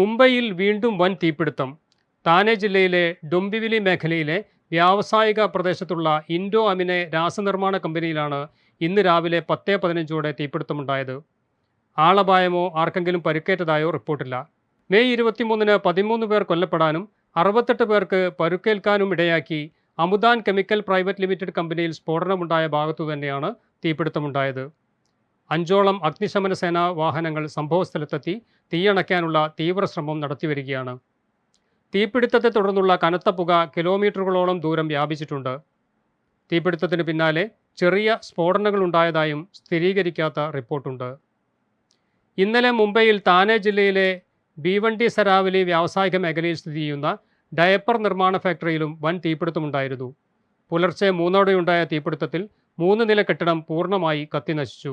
മുംബൈയിൽ വീണ്ടും വൻ തീപിടുത്തം. താനെ ജില്ലയിലെ ഡൊംബിവിലി മേഖലയിലെ വ്യാവസായിക പ്രദേശത്തുള്ള ഇൻഡോ അമിനെ രാസനിർമ്മാണ കമ്പനിയിലാണ് ഇന്ന് രാവിലെ പത്തേ പതിനഞ്ചോടെ തീപിടുത്തമുണ്ടായത്. ആളപായമോ ആർക്കെങ്കിലും പരുക്കേറ്റതായോ റിപ്പോർട്ടില്ല. മെയ് ഇരുപത്തിമൂന്നിന് പതിമൂന്ന് പേർ കൊല്ലപ്പെടാനും അറുപത്തെട്ട് പേർക്ക് പരുക്കേൽക്കാനും ഇടയാക്കി അമുദാൻ കെമിക്കൽ പ്രൈവറ്റ് ലിമിറ്റഡ് കമ്പനിയിൽ സ്ഫോടനമുണ്ടായ ഭാഗത്തു തന്നെയാണ് തീപിടുത്തമുണ്ടായത്. അഞ്ചോളം അഗ്നിശമന സേനാ വാഹനങ്ങൾ സംഭവസ്ഥലത്തെത്തി തീയണയ്ക്കാനുള്ള തീവ്രശ്രമം നടത്തിവരികയാണ്. തീപിടുത്തത്തെ തുടർന്നുള്ള കനത്ത പുക കിലോമീറ്ററുകളോളം ദൂരം വ്യാപിച്ചിട്ടുണ്ട്. തീപിടുത്തത്തിന് പിന്നാലെ ചെറിയ സ്ഫോടനങ്ങളുണ്ടായതായും സ്ഥിരീകരിക്കാത്ത റിപ്പോർട്ടുണ്ട്. ഇന്നലെ മുംബൈയിൽ താനെ ജില്ലയിലെ ഭീവണ്ടി സരാവലി വ്യാവസായിക മേഖലയിൽ സ്ഥിതി ചെയ്യുന്ന ഡയപ്പർ നിർമ്മാണ ഫാക്ടറിയിലും വൻ തീപിടുത്തമുണ്ടായിരുന്നു. പുലർച്ചെ മൂന്നോടെയുണ്ടായ തീപിടുത്തത്തിൽ മൂന്ന് നില കെട്ടിടം പൂർണമായി കത്തിനശിച്ചു.